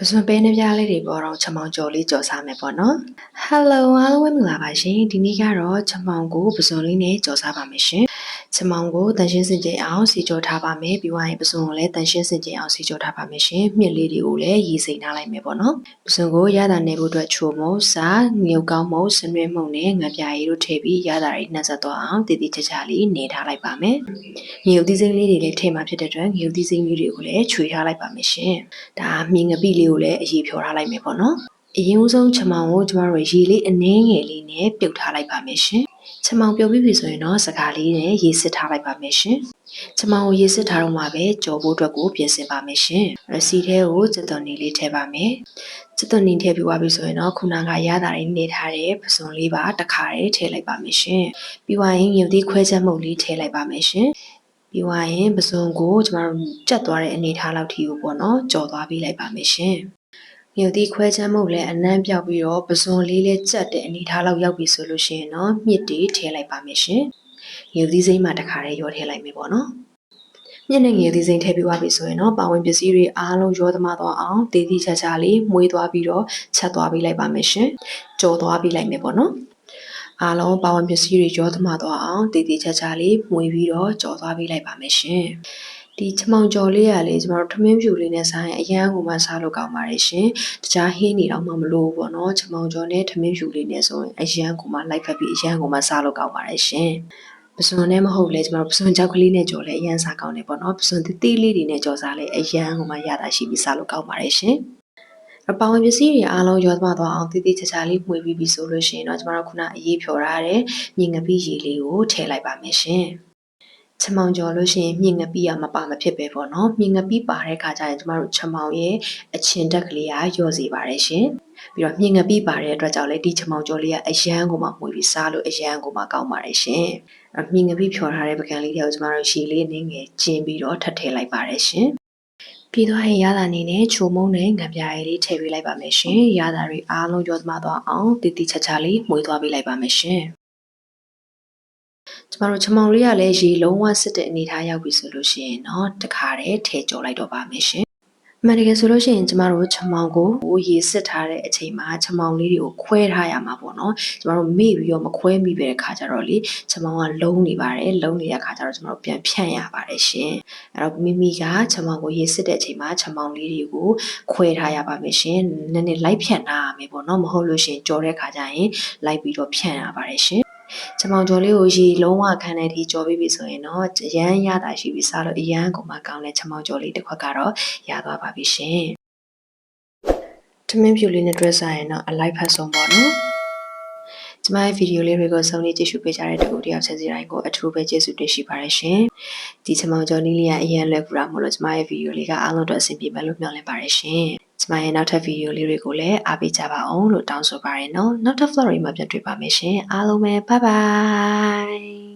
ပစွန်ပဲနှပြားလေးတွေပေါ်တော့ချမောင်ကြော်လေးကြော်စားမယ်ပေါ့နော် Hello အားလုံးပဲမင်္ဂလာပါရှင်ဒီနေ့ကတော့ချမောင်ကိုပစွန်လေးနဲ့ကြော်စားပါမယ်ရှင် ချမောင်ကိုတန်ရှင်းစင်ကြယ်အောင်စီကြော်ထားပါမယ်ပြီးသွားရင်ပစွန်ကိုလည်းတန်ရှင်းစင်ကြယ်အောင်စီကြော်ထားပါမယ်ရှင်မြစ်လေးတွေကိုလည်းရေစိမ်ထားလိုက်မယ်ပေါ့နော်ပစွန်ကိုရတာနေဖို့အတွက်ချိုမုံစားငုတ်ကောင်းမုံစနွဲမုံနဲ့ငပြာရည်တို့ထည့်ပြီးရတာတွေနှက်ဆက်သွားအောင်တည်တည်ချာချာလေးနေထားလိုက်ပါမယ်ငုတ်သီးစိမ့်လေးတွေလည်းထည့်မှာဖြစ်တဲ့အတွက်ငုတ်သီးစိမ့်လေးတွေကိုလည်းခြွေထားလိုက်ပါမယ်ရှင်ဒါမြင်ငပိလေးကိုလည်းအရေးဖြောထားလိုက်မယ်ပေါ့နော်အရင်ဦးဆုံးချမောင်ကိုကျမတို့ရေလေးအနှင်းငယ်လေးနဲ့ပြုတ်ထားလိုက်ပါမယ်ရှင်။ ချမောင်ပြုတ်ပြီးပြီဆိုရင်တော့စကားလေးနဲ့ရေစစ်ထားလိုက်ပါမယ်ရှင်။ချမောင်ကိုရေစစ်ထားတော့မှပဲကြော်ဖို့အတွက်ကိုပြင်ဆင်ပါမယ်ရှင်။ရစီထဲကိုစက်သွန်နေလေးထည့်ပါမယ်။စက်သွန်နေထည့်ပြီးသွားပြီဆိုရင်တော့ခုနကရတာလေးနေထားတဲ့ပစုံလေးပါတစ်ခါတည်းထည့်လိုက်ပါမယ်ရှင်။ပြီးသွားရင်မြုပ်သီးခွဲချက်မှုတ်လေးထည့်လိုက်ပါမယ်ရှင်။ပြီးသွားရင်ပစုံကိုကျမတို့ကြက်သွားတဲ့အနေထားလောက်ထိကိုပေါ့နော်ကြော်သွားပြီးလိုက်ပါမယ်ရှင်။ မြုပ်သီးခွဲချမ်းမှုလည်းအနမ်းပြောက်ပြီးတော့ပစွန်လေးလေးကြက်တဲ့အနေထားလောက်ရောက်ပြီဆိုလို့ရှိရင်တော့မြစ်တွေထည့်လိုက်ပါမယ်ရှင်။မြုပ်သီးစိမ့်မှတစ်ခါတည်းရောထည့်လိုက်မယ်ပေါ့နော်။မြစ်နဲ့ငယ်သီးစိမ့်ထည့်ပြီးသွားပြီဆိုရင်တော့ပါဝင်ပစ္စည်းတွေအားလုံးရောသမားသွားအောင်တည်တည်ချာချာလေးမွေးသွားပြီးတော့ချက်သွားပြီးလိုက်ပါမယ်ရှင်။ကြော်သွားပြီးလိုက်မယ်ပေါ့နော်။အားလုံးပါဝင်ပစ္စည်းတွေရောသမားသွားအောင်တည်တည်ချာချာလေးမွေးပြီးတော့ကြော်သွားပြီးလိုက်ပါမယ်ရှင်။ ဒီချမောင်ကြော်လေးရလေကျမတို့ထမင်းဖြူလေးနဲ့ဆိုင်အရန်ကိုမှစားလို့ကောင်းပါတယ်ရှင်။တခြားဟင်းနေတော့မှမလို့ဘူးပေါ့နော်။ချမောင်ကြော်နဲ့ထမင်းဖြူလေးနဲ့ဆိုရင်အရန်ကိုမှလိုက်ဖက်ပြီးအရန်ကိုမှစားလို့ကောင်းပါတယ်ရှင်။ပစွန်နဲ့မဟုတ်လေကျမတို့ပစွန်ကြောက်ကလေးနဲ့ကြော်လဲအရန်စားကောင်းတယ်ပေါ့နော်။ပစွန်သေးသေးလေးတွေနဲ့ကြော်စားလဲအရန်ကိုမှရတာရှိပြီးစားလို့ကောင်းပါတယ်ရှင်။အပောင်ပစ္စည်းတွေအားလုံးရောသွားသွားအောင်တည်တည်ချာချာလေးမှွေပြီးပြီဆိုလို့ရှိရင်တော့ကျမတို့ခုနအရေးဖြော်ထားတဲ့မြင်ငပိရေလေးကိုထည့်လိုက်ပါမယ်ရှင်။ ချမောင်ကြော်လို့ရှိရင်မြင့်ငပိရမပါမဖြစ်ပဲပေါ့နော်မြင့်ငပိပါတဲ့ခါကျရင်ကျမတို့ချမောင်ရဲ့အချင်တက်ကလေးကညော့စေပါတယ်ရှင်ပြီးတော့မြင့်ငပိပါတဲ့အတွက်ကြောင့်လည်းဒီချမောင်ကြော်လေးကအရန်ကိုမှမှုပြီးစားလို့အရန်ကိုမှကောင်းပါတယ်ရှင်အဲ့မြင့်ငပိဖြော်ထားတဲ့ပကံလေးတွေကိုကျမတို့ရှည်လေးနင်းငယ်ကျင်းပြီးတော့ထပ်ထည့်လိုက်ပါတယ်ရှင်ပြီးတော့ရင်ရတာအနေနဲ့ချိုမုံနဲ့ငံပြားရည်လေးထည့်ပေးလိုက်ပါမယ်ရှင်ရတာတွေအားလုံးကြောသမားသွားအောင်တည်တည်ချာချာလေးမှုသွားပေးလိုက်ပါမယ်ရှင် ကျမတို့ချမောင်လေးကလည်းရေလုံးဝစစ်တဲ့အနေထားရောက်ပြီဆိုလို့ရှိရင်တော့တခါတည်းထည့်ကြော်လိုက်တော့ပါမယ်ရှင်။အမှန်တကယ်ဆိုလို့ရှိရင်ကျမတို့ချမောင်ကိုရေစစ်ထားတဲ့အချိန်မှာချမောင်လေးတွေကိုခွဲထားရမှာပေါ့နော်။ကျမတို့မေ့ပြီးတော့မခွဲမိပဲတဲ့ခါကျတော့လေချမောင်ကလုံးနေပါတယ်။လုံးနေတဲ့ခါကျတော့ကျမတို့ပြန်ဖြန့်ရပါတယ်ရှင်။အဲ့တော့မိမိကချမောင်ကိုရေစစ်တဲ့အချိန်မှာချမောင်လေးတွေကိုခွဲထားရပါမယ်ရှင်။နည်းနည်းလိုက်ဖြန့်ထားရမယ်ပေါ့နော်။မဟုတ်လို့ရှိရင်ကြော်တဲ့ခါကျရင်လိုက်ပြီးတော့ဖြန့်ရပါတယ်ရှင်။ ချမောင်ကျော်လေးကိုရေလုံးဝခန်းတဲ့ဒီကြော်ပြီးပြီဆိုရင်တော့အရန်ရတာရှိပြီစားလို့အရန်ကိုမှကောင်းတဲ့ချမောင်ကျော်လေးတစ်ခွက်ကတော့ရသွားပါပြီရှင်။ထမင်းဖြူလေးနဲ့တွဲစားရင်တော့အလိုက်ဖတ်ဆုံးပေါ့နော်။ကျမရဲ့ဗီဒီယိုလေးတွေကိုစုံနေကြည့်ရှုပေးကြတဲ့တူတယောက်ချင်းစီတိုင်းကိုအထူးပဲကျေးဇူးတင်ရှိပါတယ်ရှင်။ဒီချမောင်ကျော်လေးလေးကအရန်လွယ်ကူတာမို့လို့ကျမရဲ့ဗီဒီယိုလေးကအားလုံးတော့အဆင်ပြေမယ်လို့မျှော်လင့်ပါတယ်ရှင်။ကျ မရဲ့နောက်ထပ်ဗီဒီယိုလေးတွေကိုလည်းအားပေးကြပါအောင်လို့တောင်းဆိုပါရနော်နောက်ထပ် vlog တွေမှာပြန်တွေ့ပါမယ်ရှင်အားလုံးပဲ bye bye